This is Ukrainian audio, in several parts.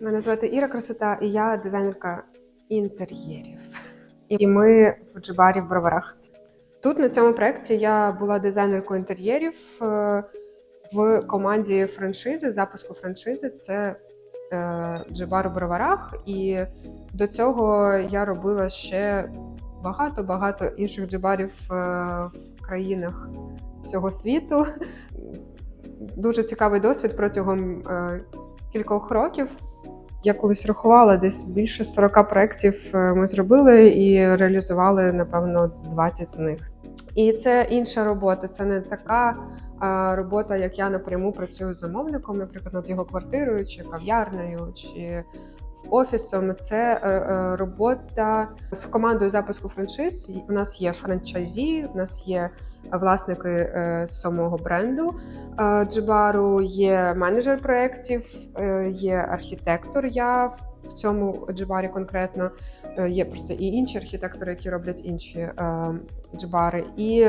Мене звати Іра Красота, і я дизайнерка інтер'єрів. І ми в Джибарі в Броварах. Тут на цьому проєкті я була дизайнеркою інтер'єрів е, в команді франшизи, запуску франшизи. Це е, Джибар у Броварах. І до цього я робила ще багато-багато інших джибарів е, в країнах всього світу. Дуже цікавий досвід протягом кількох років. Я колись рахувала десь більше 40 проєктів е, ми зробили і реалізували, напевно, 20 з них. І це інша робота, це не така робота, як я напряму працюю з замовником, наприклад, над його квартирою, чи кав'ярнею, чи офісом. Це е, е, робота з командою запуску франшиз. У нас є франчайзі, у нас є власники е, самого бренду Джибару, є менеджер проєктів, є архітектор. Я в цьому джибарі конкретно є просто і інші архітектори, які роблять інші джибари. І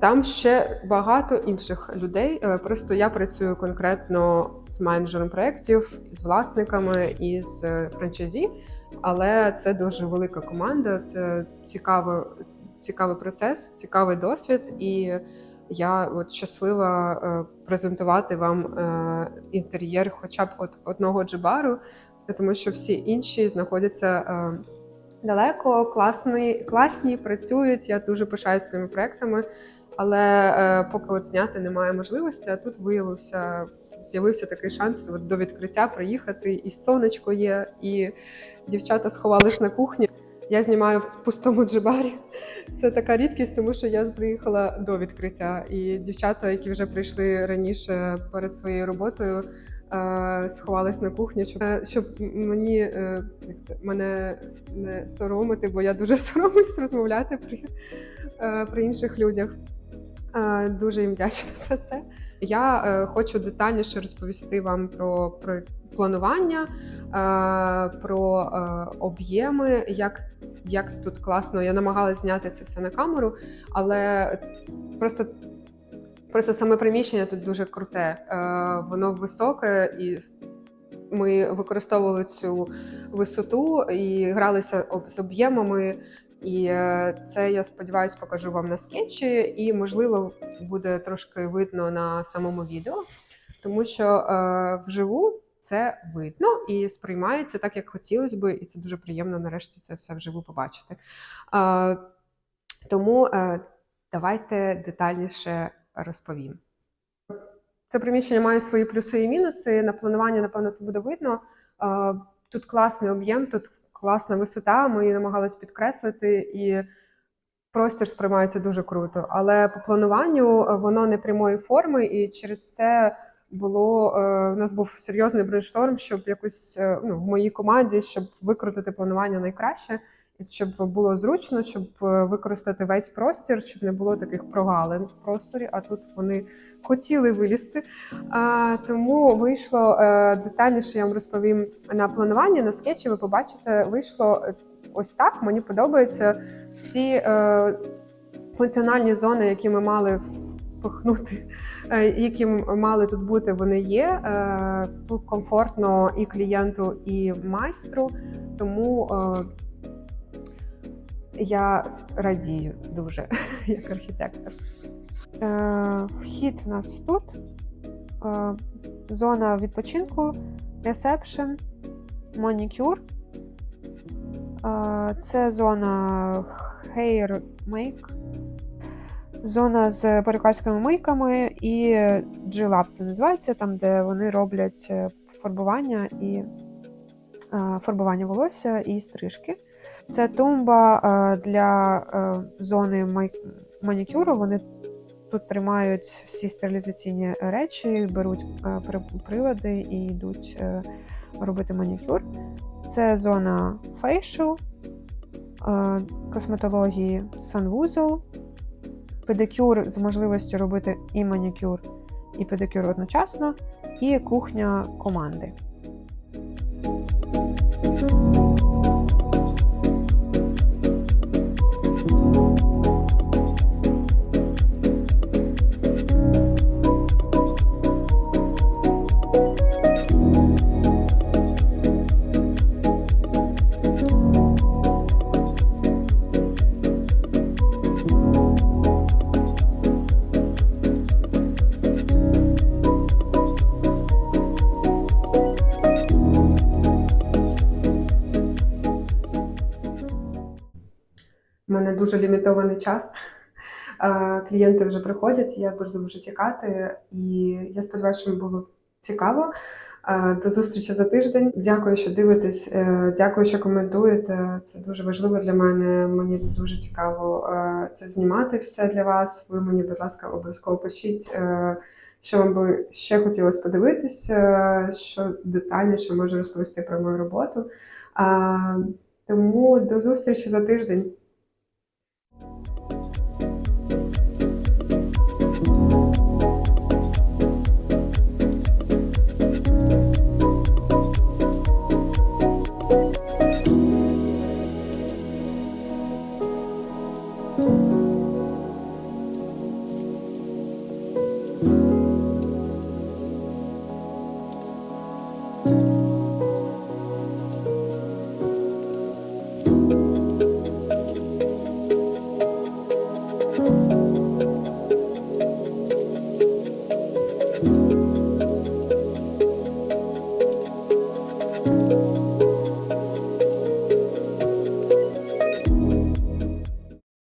там ще багато інших людей. Е, Просто я працюю конкретно з менеджером проєктів, з власниками і з франчайзі, але це дуже велика команда. Це цікавий, цікавий процес, цікавий досвід. І я от щаслива е, презентувати вам е, інтер'єр, хоча б от одного джибару, тому що всі інші знаходяться е, далеко, класні, класні, працюють. Я дуже пишаюся цими проектами, але е, поки от зняти немає можливості, а тут виявився. З'явився такий шанс до відкриття приїхати, і сонечко є, і дівчата сховались на кухні. Я знімаю в пустому джибарі. Це така рідкість, тому що я приїхала до відкриття. І дівчата, які вже прийшли раніше перед своєю роботою, е, сховались на кухні, щоб, щоб мені е, як це, мене не соромити, бо я дуже соромлюсь розмовляти при, при інших людях. Е, Дуже їм вдячна за це. Я е, хочу детальніше розповісти вам про, про планування, е, про об'єми, як, як тут класно. Я намагалася зняти це все на камеру, але просто. Просто саме приміщення тут дуже круте, е, воно високе, і ми використовували цю висоту і гралися з об'ємами. І е, це я сподіваюся покажу вам на скетчі, і можливо буде трошки видно на самому відео, тому що е, вживу це видно і сприймається так, як хотілося би, і це дуже приємно нарешті це все вживу побачити. Е, тому е, давайте детальніше розповім. Це приміщення має свої плюси і мінуси. На планування, напевно, це буде видно. Е, Тут класний об'єм, тут класна висота. Ми її намагались підкреслити, і простір сприймається дуже круто. Але по плануванню е, воно не прямої форми, і через це було е, у нас був серйозний брейншторм, щоб якось е, ну, в моїй команді, щоб викрутити планування найкраще, щоб було зручно, щоб е, використати весь простір, щоб не було таких прогалин в просторі. А тут вони хотіли вилізти. А, тому вийшло е, детальніше. Я вам розповім на плануванні. На скетчі ви побачите, вийшло е, ось так. Мені подобається всі функціональні зони, які ми мали впихнути, е, які мали тут бути, вони є. Комфортно і клієнту, і майстру. Тому я радію дуже як архітектор. Е, Вхід у нас тут. Е, Зона відпочинку, ресепшн, манікюр. Е, Це зона hair make, зона з перукарськими мийками і G-Lab це називається, там, де вони роблять фарбування і фарбування волосся і стрижки. Це тумба е, для е, зони манікюру. Вони тут тримають всі стерилізаційні речі, беруть е, при- прилади і йдуть робити манікюр. Це зона фейшл, косметології санвузол, педикюр з можливістю робити і манікюр, і педикюр одночасно, і кухня команди. Мене дуже лімітований час. Клієнти вже приходять, я буду вже тікати, і я сподіваюся, що було цікаво. До зустрічі за тиждень. Дякую, що дивитесь. е, Дякую, що коментуєте. Це дуже важливо для мене. Мені дуже цікаво е, це знімати все для вас. Ви мені, будь ласка, обов'язково пишіть, е, що вам би ще хотілося подивитись, е, що детальніше можу розповісти про мою роботу. Тому до зустрічі за тиждень.